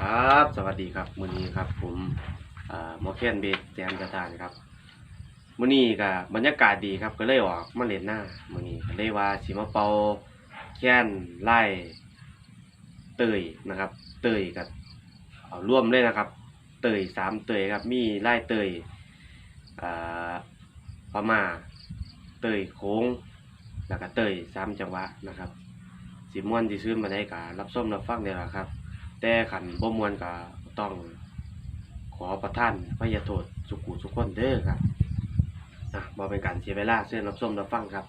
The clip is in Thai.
ครับ สวัสดีครับมื้อนี้ครับ ผมอ่าหมอแคนเบสแจมสถานครับมื้อนี้ก็บรรยากาศดีครับ ก็เลยออกมาเล่นหน้ามื้อนี้ก็เลยว่าสิมาเป่าแคนไล่เตยนะครับ เตยกับเอาร่วมเลยนะครับ เตยสามเตยครับ มีไล่เตยพม่าเตยโค้งแล้วก็เตยสามจังหวะนะครับ สิม่วนสิซื้อมาได้กะรับส้มรับฟังเนี่ยแหละครับ แต่ขันบ่มวนก็ต้องขอประท่านพระยาโทษสุขุสุขคนเด้อครับอะบ่เป็นการเสียเวลาเสื้อรับส้มรับฟังครับ